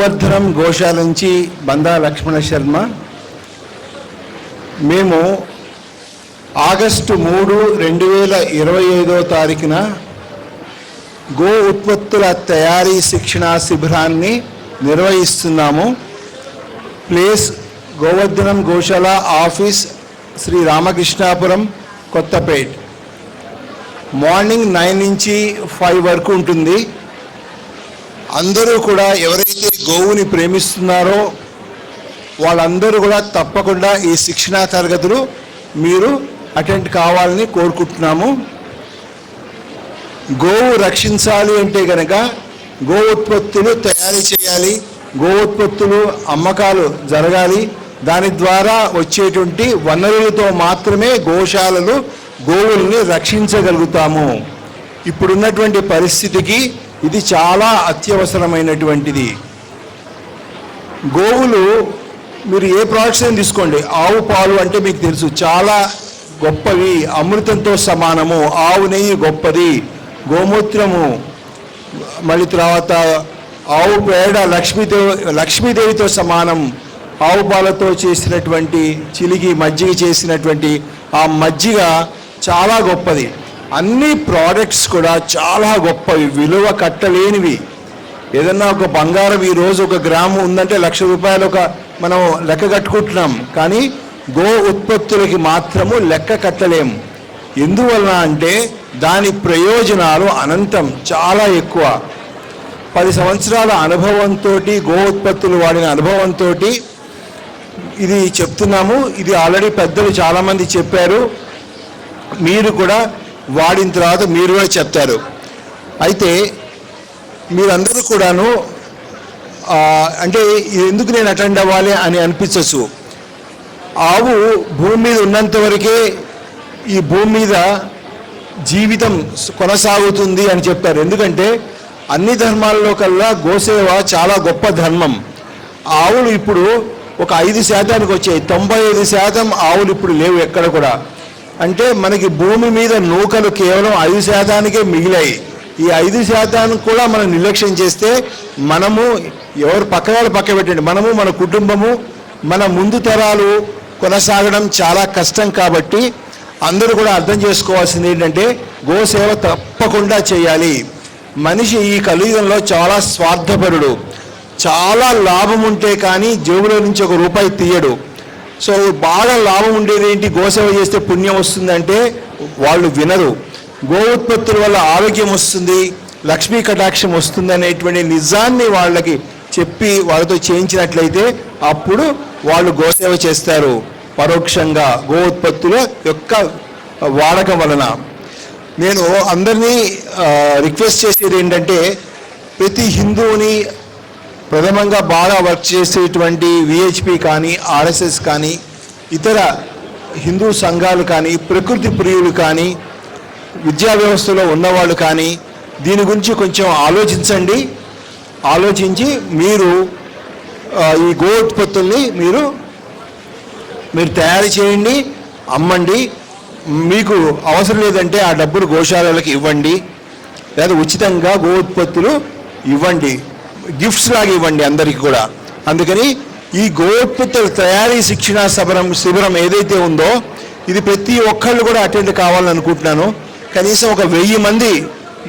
గోవర్ధనం గోశాల నుంచి బందా లక్ష్మణ శర్మ. మేము ఆగస్టు మూడు రెండు వేల ఇరవై ఐదో తారీఖున గో ఉత్పత్తుల తయారీ శిక్షణా శిబిరాన్ని నిర్వహిస్తున్నాము. Place Govardhanam Goshala office Shri Ramakrishnapuram Kothapet. Morning nine నుంచి ఫైవ్ వరకు ఉంటుంది. అందరూ కూడా ఎవరైతే గోవుని ప్రేమిస్తున్నారో వాళ్ళందరూ కూడా తప్పకుండా ఈ శిక్షణా తరగతులు మీరు అటెండ్ కావాలని కోరుకుంటున్నాము. గోవు రక్షించాలి అంటే కనుక గో ఉత్పత్తులు తయారు చేయాలి గో ఉత్పత్తులు అమ్మకాలు జరగాలి. దాని ద్వారా వచ్చేటువంటి వనరులతో మాత్రమే గోశాలలు గోవుల్ని రక్షించగలుగుతాము. ఇప్పుడున్నటువంటి పరిస్థితికి ఇది చాలా అత్యవసరమైనటువంటిది. గోవులు మీరు ఏ ప్రోడక్ట్స్ అయినా తీసుకోండి ఆవు పాలు అంటే మీకు తెలుసు చాలా గొప్పవి అమృతంతో సమానము ఆవు నెయ్యి గొప్పది గోమూత్రము మళ్ళీ తర్వాత ఆవు పేడ లక్ష్మీదేవి లక్ష్మీదేవితో సమానం ఆవు పాలతో చేసినటువంటి చిలికి మజ్జిగ చేసినటువంటి ఆ మజ్జిగ చాలా గొప్పది. అన్ని ప్రోడక్ట్స్ కూడా చాలా గొప్పవి విలువ కట్టలేనివి. ఏదన్నా ఒక బంగారం ఈ రోజు ఒక గ్రాము ఉందంటే లక్ష రూపాయలు ఒక మనం లెక్క కట్టుకుంటున్నాం. కానీ గో ఉత్పత్తులకి మాత్రము లెక్క కట్టలేము. ఎందువలన అంటే దాని ప్రయోజనాలు అనంతం చాలా ఎక్కువ. పది సంవత్సరాల అనుభవంతో గో ఉత్పత్తులు వాడిన అనుభవంతో ఇది చెప్తున్నాము. ఇది ఆల్రెడీ పెద్దలు చాలామంది చెప్పారు. మీరు కూడా వాడిన తర్వాత మీరు కూడా చెప్తారు. అయితే మీరందరూ కూడాను అంటే ఇది ఎందుకు నేను అటెండ్ అవ్వాలి అని అనిపించచ్చు. ఆవు భూమి మీద ఉన్నంత వరకే ఈ భూమి మీద జీవితం కొనసాగుతుంది అని చెప్పారు. ఎందుకంటే అన్ని ధర్మాల్లో కల్లా గోసేవ చాలా గొప్ప ధర్మం. ఆవులు ఇప్పుడు ఒక ఐదు శాతానికి వచ్చాయి. తొంభై ఐదు శాతం ఆవులు ఇప్పుడు లేవు ఎక్కడ కూడా. అంటే మనకి భూమి మీద నూకలు కేవలం ఐదు శాతానికే మిగిలాయి. ఈ ఐదు శాతానికి కూడా మనం నిర్లక్ష్యం చేస్తే మనము ఎవరు పక్కవాళ్ళు పక్క పెట్టండి. మనము మన కుటుంబము మన ముందు తరాలు కొనసాగడం చాలా కష్టం కాబట్టి అందరూ కూడా అర్థం చేసుకోవాల్సింది ఏంటంటే గోసేవ తప్పకుండా చేయాలి. మనిషి ఈ కలియుగంలో చాలా స్వార్థపరుడు. చాలా లాభం ఉంటే కానీ జేబులో నుంచి ఒక రూపాయి తీయడు. సో బాగా లాభం ఉండేది ఏంటి? గోసేవ చేస్తే పుణ్యం వస్తుందంటే వాళ్ళు వినరు. గో ఉత్పత్తుల వల్ల ఆరోగ్యం వస్తుంది లక్ష్మీ కటాక్షం వస్తుంది అనేటువంటి నిజాన్ని వాళ్ళకి చెప్పి వాళ్ళతో చేయించినట్లయితే అప్పుడు వాళ్ళు గోసేవ చేస్తారు. పరోక్షంగా గో ఉత్పత్తుల యొక్క వాడకం వలన. నేను అందరినీ రిక్వెస్ట్ చేసేది ఏంటంటే ప్రతి హిందువుని ప్రథమంగా బాగా వర్క్ చేసేటువంటి విహెచ్పి కానీ ఆర్ఎస్ఎస్ కానీ ఇతర హిందూ సంఘాలు కానీ ప్రకృతి ప్రియులు కానీ విద్యా వ్యవస్థలో ఉన్నవాళ్ళు కానీ దీని గురించి కొంచెం ఆలోచించండి. ఆలోచించి మీరు ఈ గో ఉత్పత్తుల్ని మీరు మీరు తయారు చేయండి అమ్మండి. మీకు అవసరం లేదంటే ఆ డబ్బులు గోశాలలకు ఇవ్వండి. లేదా ఉచితంగా గో ఉత్పత్తులు ఇవ్వండి. గిఫ్ట్స్ లాగా ఇవ్వండి అందరికీ కూడా. అందుకని ఈ గోపితల తయారీ శిక్షణ శిబిరం శిబిరం ఏదైతే ఉందో ఇది ప్రతి ఒక్కళ్ళు కూడా అటెండ్ కావాలనుకుంటున్నాను కనీసం ఒక వెయ్యి మంది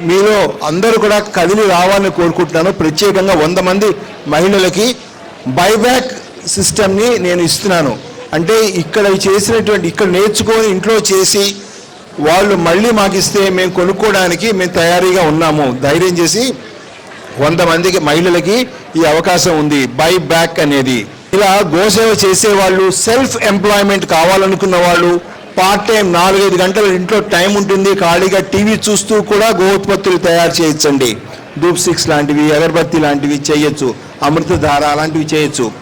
మీలో అందరూ కూడా కదిలి రావాలని కోరుకుంటున్నాను. ప్రత్యేకంగా వంద మంది మహిళలకి బైబ్యాక్ సిస్టమ్ని నేను ఇస్తున్నాను. అంటే ఇక్కడ చేసినటువంటి ఇక్కడ నేర్చుకొని ఇంట్లో చేసి వాళ్ళు మళ్ళీ మాకు ఇస్తే మేము కొనుక్కోవడానికి మేము తయారీగా ఉన్నాము. ధైర్యం చేసి వంద మందికి మహిళలకి ఈ అవకాశం ఉంది. బై బ్యాక్ అనేది. ఇలా గోసేవ చేసే వాళ్ళు సెల్ఫ్ ఎంప్లాయ్మెంట్ కావాలనుకున్న వాళ్ళు పార్ట్ టైం నాలుగైదు గంటలు ఇంట్లో టైం ఉంటుంది. ఖాళీగా టీవీ చూస్తూ కూడా గో ఉత్పత్తులు తయారు చేయొచ్చండి. ధూప్ సిక్స్ లాంటివి అగరబత్తి లాంటివి చేయొచ్చు. అమృతధార అలాంటివి చేయొచ్చు.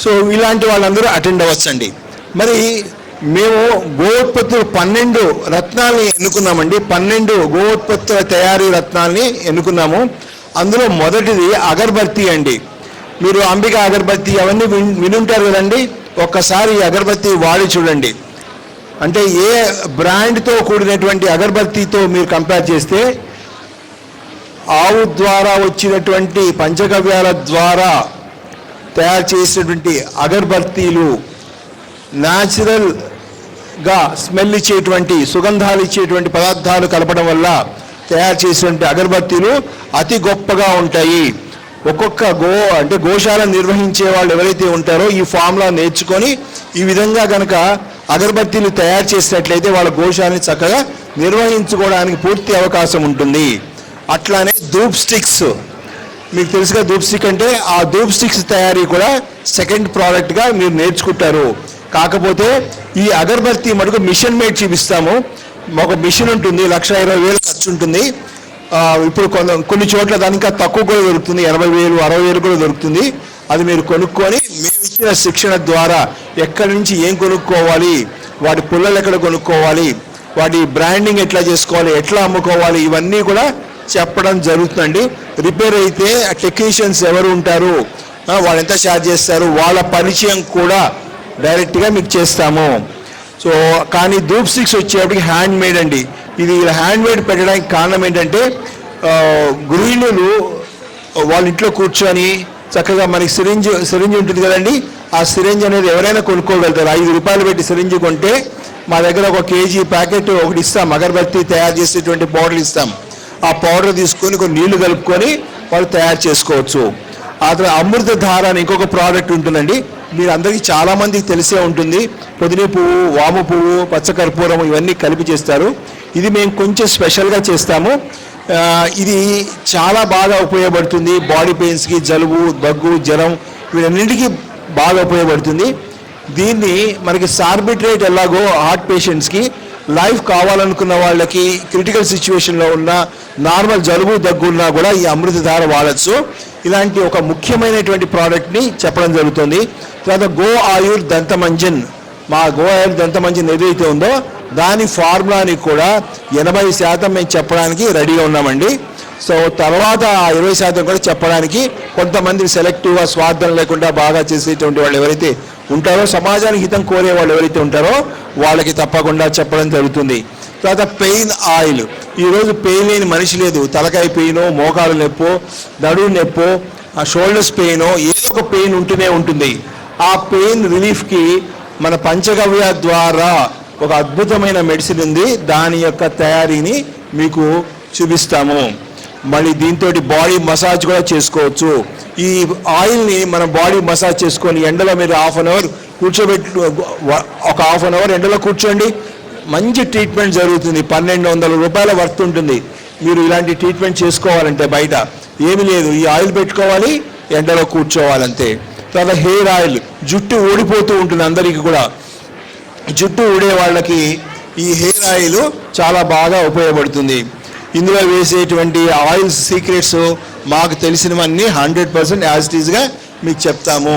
సో ఇలాంటి వాళ్ళందరూ అటెండ్ అవ్వచ్చండి. మరి మేము గో ఉత్పత్తులు పన్నెండు రత్నాలని ఎన్నుకున్నామండి. పన్నెండు గో ఉత్పత్తుల తయారీ రత్నాల్ని ఎన్నుకున్నాము. అందులో మొదటిది అగర్బత్తి అండి. మీరు అంబిక అగర్బత్తి అవన్నీ వినుంటారు కదండి? ఒక్కసారి అగర్బత్తి వాడి చూడండి. అంటే ఏ బ్రాండ్తో కూడినటువంటి అగర్బత్తితో మీరు కంపేర్ చేస్తే ఆవు ద్వారా వచ్చినటువంటి పంచగవ్యాల ద్వారా తయారు చేసినటువంటి అగర్బత్తీలు న్యాచురల్గా స్మెల్ ఇచ్చేటువంటి సుగంధాలు ఇచ్చేటువంటి పదార్థాలు కలపడం వల్ల తయారు చేసినటువంటి అగరబత్తీలు అతి గొప్పగా ఉంటాయి. ఒక్కొక్క గో అంటే గోశాల నిర్వహించే వాళ్ళు ఎవరైతే ఉంటారో ఈ ఫామ్లా నేర్చుకొని ఈ విధంగా కనుక అగరబత్తీలు తయారు చేసినట్లయితే వాళ్ళ గోశాలని చక్కగా నిర్వహించుకోవడానికి పూర్తి అవకాశం ఉంటుంది. అట్లానే ధూప్ స్టిక్స్. మీకు తెలుసుగా ధూప్ స్టిక్ అంటే ఆ ధూప్ స్టిక్స్ తయారీ కూడా సెకండ్ ప్రోడక్ట్గా మీరు నేర్చుకుంటారు. కాకపోతే ఈ అగరబత్తి మటుకు మిషన్ మేడ్ చూపిస్తాము. ఒక మిషన్ ఉంటుంది లక్ష ఇరవై వేలు ఖర్చు ఉంటుంది. ఇప్పుడు కొంత కొన్ని చోట్ల దానికి తక్కువ కూడా దొరుకుతుంది ఎనభై వేలు అరవై వేలు కూడా దొరుకుతుంది. అది మీరు కొనుక్కొని మేము ఇచ్చిన శిక్షణ ద్వారా ఎక్కడి నుంచి ఏం కొనుక్కోవాలి వాటి పుల్లలు ఎక్కడ కొనుక్కోవాలి వాటి బ్రాండింగ్ ఎట్లా చేసుకోవాలి ఎట్లా అమ్ముకోవాలి ఇవన్నీ కూడా చెప్పడం జరుగుతుందండి. రిపేర్ అయితే టెక్నీషియన్స్ ఎవరు ఉంటారు వాళ్ళు ఎంత ఛార్జ్ చేస్తారు వాళ్ళ పరిచయం కూడా డైరెక్ట్గా మీకు చేస్తాము. సో కానీ ధూప్ స్టిక్స్ వచ్చేప్పటికి హ్యాండ్ మేడ్ అండి. ఇది హ్యాండ్ మేడ్ పెట్టడానికి కారణం ఏంటంటే గృహిణులు వాళ్ళ ఇంట్లో కూర్చొని చక్కగా మనకి సిరింజ్ సిరింజ్ ఉంటుంది కదండి. ఆ సిరింజ్ అనేది ఎవరైనా కొనుక్కోగలుగుతారు. ఐదు రూపాయలు పెట్టి సిరింజ్ కొంటే మా దగ్గర ఒక కేజీ ప్యాకెట్ ఒకటి ఇస్తాం. అగరబత్తి తయారు చేసేటువంటి పౌడర్ ఇస్తాం. ఆ పౌడర్ తీసుకొని కొన్ని నీళ్ళు కలుపుకొని వాళ్ళు తయారు చేసుకోవచ్చు. ఆ తర్వాత అమృత ధార అని ఇంకొక ప్రోడక్ట్ ఉంటుందండి. మీరు అందరికీ చాలా మందికి తెలిసే ఉంటుంది. పుదిని పువ్వు వాము పువ్వు పచ్చకర్పూరం ఇవన్నీ కలిపి చేస్తారు. ఇది మేము కొంచెం స్పెషల్గా చేస్తాము. ఇది చాలా బాగా ఉపయోగపడుతుంది. బాడీ పెయిన్స్కి జలుబు దగ్గు జ్వరం వీటన్నింటికి బాగా ఉపయోగపడుతుంది. దీన్ని మనకి సార్బిట్రేట్ ఎలాగో హార్ట్ పేషెంట్స్కి లైఫ్ కావాలనుకున్న వాళ్ళకి క్రిటికల్ సిచ్యువేషన్లో ఉన్న నార్మల్ జలుబు దగ్గు ఉన్నా కూడా ఈ అమృతధార వాడచ్చు. ఇలాంటి ఒక ముఖ్యమైనటువంటి ప్రోడక్ట్ని చెప్పడం జరుగుతుంది. తర్వాత గో ఆయుర్ దంతమంజన్ మా గో ఆయుర్ దంతమంజన్ ఏదైతే ఉందో దాని ఫార్ములాని కూడా ఎనభై శాతం మేము చెప్పడానికి రెడీగా ఉన్నామండి. సో తర్వాత ఆ ఇరవై శాతం కూడా చెప్పడానికి కొంతమంది సెలెక్టివ్గా స్వార్థం లేకుండా బాగా చేసేటువంటి వాళ్ళు ఎవరైతే ఉంటారో సమాజానికి హితం కోరే వాళ్ళు ఎవరైతే ఉంటారో వాళ్ళకి తప్పకుండా చెప్పడం జరుగుతుంది. తర్వాత పెయిన్ ఆయిల్. ఈరోజు పెయిన్ లేని మనిషి లేదు. తలకాయ పెయిన్ మోకాలు నొప్పో నడువు నొప్పో ఆ షోల్డర్స్ పెయినో ఏదో ఒక పెయిన్ ఉంటూనే ఉంటుంది. ఆ పెయిన్ రిలీఫ్కి మన పంచగవ్య ద్వారా ఒక అద్భుతమైన మెడిసిన్ ఉంది. దాని యొక్క తయారీని మీకు చూపిస్తాము. మళ్ళీ దీంతో బాడీ మసాజ్ కూడా చేసుకోవచ్చు. ఈ ఆయిల్ని మన బాడీ మసాజ్ చేసుకొని ఎండలో మీరు హాఫ్ అన్ అవర్ కూర్చోబెట్టు ఒక హాఫ్ అన్ అవర్ ఎండలో కూర్చోండి. మంచి ట్రీట్మెంట్ జరుగుతుంది. పన్నెండు వందల రూపాయల వర్త్ ఉంటుంది. మీరు ఇలాంటి ట్రీట్మెంట్ చేసుకోవాలంటే బయట. ఏమీ లేదు. ఈ ఆయిల్ పెట్టుకోవాలి ఎండలో కూర్చోవాలంతే. తర్వాత హెయిర్ ఆయిల్ జుట్టు ఊడిపోతూ ఉంటుంది అందరికీ కూడా. జుట్టు ఊడే వాళ్ళకి ఈ హెయిర్ ఆయిల్ చాలా బాగా ఉపయోగపడుతుంది. ఇందులో వేసేటువంటి ఆయిల్స్ సీక్రెట్స్ మాకు తెలిసినవన్నీ హండ్రెడ్ పర్సెంట్ యాజ్ ఇట్ ఈస్గా మీకు చెప్తాము.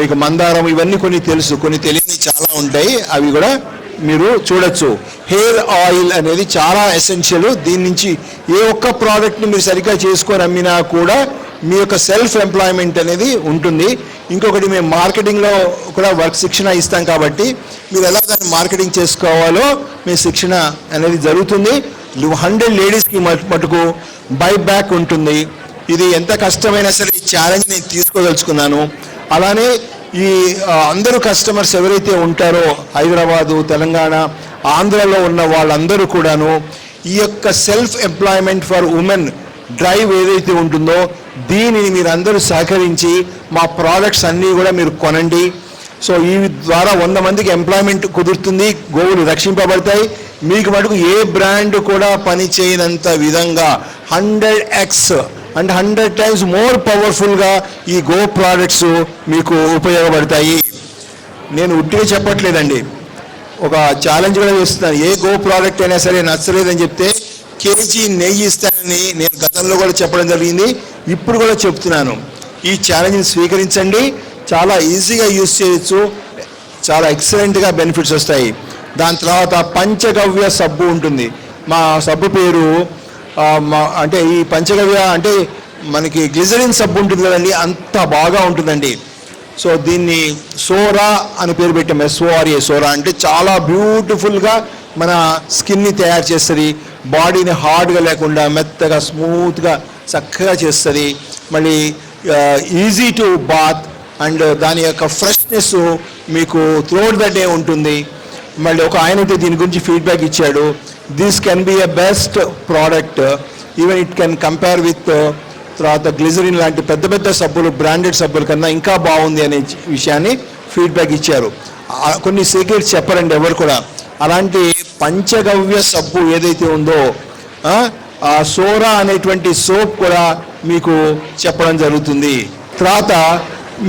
మీకు మందారం ఇవన్నీ కొన్ని తెలుసు కొన్ని తెలియని చాలా ఉంటాయి. అవి కూడా మీరు చూడొచ్చు. హెయిర్ ఆయిల్ అనేది చాలా ఎసెన్షియల్ దీని నుంచి ఏ ఒక్క ప్రోడక్ట్ని మీరు సరిగ్గా చేసుకొని అమ్మినా కూడా మీ యొక్క సెల్ఫ్ ఎంప్లాయ్మెంట్ అనేది ఉంటుంది. ఇంకొకటి మేము మార్కెటింగ్లో కూడా వర్క్ శిక్షణ ఇస్తాం కాబట్టి మీరు ఎలా దాన్ని మార్కెటింగ్ చేసుకోవాలో మీ శిక్షణ అనేది జరుగుతుంది. హండ్రెడ్ లేడీస్కి మటుకు బై బ్యాక్ ఉంటుంది. ఇది ఎంత కష్టమైనా సరే ఈ ఛాలెంజ్ నేను తీసుకోదలుచుకున్నాను. అలానే ఈ అందరూ కస్టమర్స్ ఎవరైతే ఉంటారో హైదరాబాదు తెలంగాణ ఆంధ్రలో ఉన్న వాళ్ళందరూ కూడాను ఈ యొక్క self employment for women drive ఏదైతే ఉంటుందో దీనిని మీరు అందరూ సహకరించి మా ప్రోడక్ట్స్ అన్నీ కూడా మీరు కొనండి. సో ఈ ద్వారా వంద మందికి ఎంప్లాయ్మెంట్ కుదురుతుంది గోవులు రక్షింపబడతాయి. మీకు మటుకు ఏ బ్రాండ్ కూడా పని చేయనంత విధంగా hundred X and hundred times more పవర్ఫుల్గా ఈ గో ప్రోడక్ట్స్ మీకు ఉపయోగపడతాయి. నేను ఉట్టిగా చెప్పట్లేదండి. ఒక ఛాలెంజ్ కూడా చేస్తున్నాను. ఏ గో ప్రోడక్ట్ అయినా సరే నచ్చలేదని చెప్తే కేజీ నెయ్యి ఇస్తానని నేను గతంలో కూడా చెప్పడం జరిగింది. ఇప్పుడు కూడా చెప్తున్నాను. ఈ ఛాలెంజ్ని స్వీకరించండి. చాలా ఈజీగా యూజ్ చేయొచ్చు. చాలా ఎక్సలెంట్గా బెనిఫిట్స్ వస్తాయి. దాని తర్వాత పంచగవ్య సబ్బు ఉంటుంది. మా సబ్బు పేరు మా అంటే ఈ పంచగవ్య అంటే మనకి గ్లిజరిన్ సబ్బు ఉంటుంది కదండి అంత బాగా ఉంటుందండి. సో దీన్ని సోరా అని పేరు పెట్టాం ఎస్ఓఆర్ఏ సోరా అంటే చాలా బ్యూటిఫుల్గా మన స్కిన్ని తయారు చేస్తుంది బాడీని హార్డ్గా లేకుండా మెత్తగా స్మూత్గా చక్కగా చేస్తుంది. మళ్ళీ ఈజీ టు బాత్ అండ్ దాని యొక్క ఫ్రెష్నెస్ మీకు త్రోడ్ ద ఉంటుంది. మళ్ళీ ఒక ఆయన అయితే దీని గురించి ఫీడ్బ్యాక్ ఇచ్చాడు. This can be a best product even it can compare with తర్వాత గ్లిజరిన్ లాంటి పెద్ద పెద్ద సబ్బులు బ్రాండెడ్ సబ్బుల కన్నా ఇంకా బాగుంది అనే విషయాన్ని ఫీడ్బ్యాక్ ఇచ్చారు. కొన్ని సీక్రెట్స్ చెప్పరండి ఎవరు కూడా. అలాంటి పంచగవ్య సబ్బు ఏదైతే ఉందో ఆ సోరా అనేటువంటి సోప్ కూడా మీకు చెప్పడం జరుగుతుంది. తర్వాత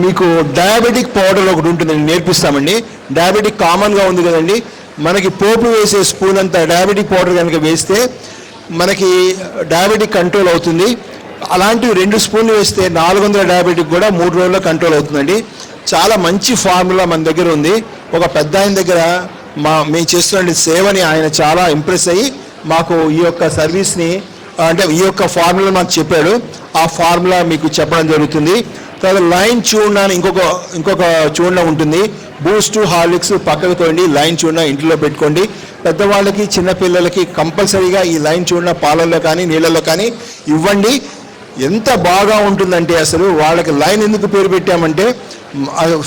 మీకు డయాబెటిక్ పౌడర్ ఒకటి ఉంటుంది నేర్పిస్తామండి. డయాబెటిక్ కామన్గా ఉంది కదండి. మనకి పోపు వేసే స్పూన్ అంత డయాబెటిక్ పౌడర్ కనుక వేస్తే మనకి డయాబెటిక్ కంట్రోల్ అవుతుంది. అలాంటివి రెండు స్పూన్లు వేస్తే నాలుగు వందల డయాబెటిక్ కూడా మూడు రోజుల్లో కంట్రోల్ అవుతుందండి. చాలా మంచి ఫార్ములా మన దగ్గర ఉంది. ఒక పెద్ద ఆయన దగ్గర మా మేము చేస్తున్న సేవని ఆయన చాలా ఇంప్రెస్ అయ్యి మాకు ఈ యొక్క సర్వీస్ని అంటే ఈ యొక్క ఫార్ములా మాకు చెప్పాడు. ఆ ఫార్ములా మీకు చెప్పడం జరుగుతుంది. తర్వాత లైన్ చూర్ణ అని ఇంకొక ఇంకొక చూర్ణ ఉంటుంది. బూస్ట్ హార్లిక్స్ పక్కకు తోండి లైన్ చూర్ణ ఇంట్లో పెట్టుకోండి. పెద్దవాళ్ళకి చిన్నపిల్లలకి కంపల్సరీగా ఈ లైన్ చూర్ణ పాలల్లో కానీ నీళ్ళల్లో కానీ ఇవ్వండి. ఎంత బాగా ఉంటుందంటే అసలు వాళ్ళకి లైన్ ఎందుకు పేరు పెట్టామంటే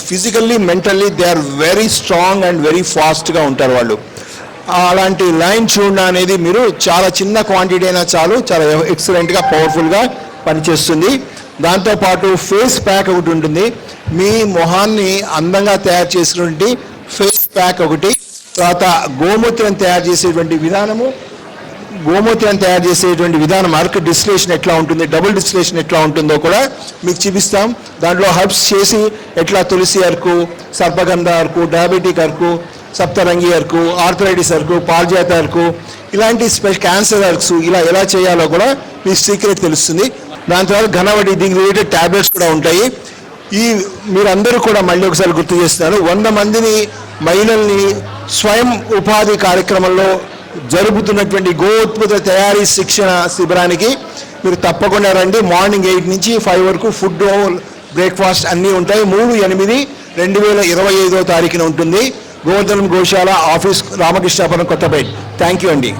physically mentally they are very strong and very ఫాస్ట్గా ఉంటారు వాళ్ళు. అలాంటి లైన్ చూడ అనేది మీరు చాలా చిన్న క్వాంటిటీ అయినా చాలు చాలా ఎక్సలెంట్గా పవర్ఫుల్గా పనిచేస్తుంది. దాంతోపాటు ఫేస్ ప్యాక్ ఒకటి ఉంటుంది. మీ మొహాన్ని అందంగా తయారు చేసినటువంటి ఫేస్ ప్యాక్ ఒకటి. తర్వాత గోమూత్రం తయారు చేసేటువంటి విధానము. గోమూత్రం తయారు చేసేటువంటి విధానం అర్క్ డిస్టిలేషన్ ఎట్లా ఉంటుంది డబుల్ డిస్టిలేషన్ ఎట్లా ఉంటుందో కూడా మీకు చూపిస్తాం. దాంట్లో హర్బ్స్ చేసి ఎట్లా తులసి అరకు సర్పగంధ అరకు డయాబెటిక్ అరకు సప్తరంగి అరకు ఆర్థరైటిస్ అరకు పాల్జాత అరకు ఇలాంటి స్పెషల్ క్యాన్సర్ అర్క్స్ ఇలా ఎలా చేయాలో కూడా మీ సీక్రెట్ తెలుస్తుంది. దాని తర్వాత ఘనవడి దీనికి రిలేటెడ్ ట్యాబ్లెట్స్ కూడా ఉంటాయి. ఈ మీరందరూ కూడా మళ్ళీ ఒకసారి గుర్తు చేస్తున్నారు వంద మందిని మహిళల్ని స్వయం ఉపాధి కార్యక్రమంలో జరుగుతున్నటువంటి గో తయారీ శిక్షణ శిబిరానికి మీరు తప్పకుండా రండి. మార్నింగ్ ఎయిట్ నుంచి ఫైవ్ వరకు ఫుడ్ బ్రేక్ఫాస్ట్ అన్నీ ఉంటాయి. మూడు ఎనిమిది రెండు వేల ఇరవై ఐదో తారీఖున ఉంటుంది. Govardhanam Goshala office Ramakrishnapuram Kothapeta. Thank you అండి.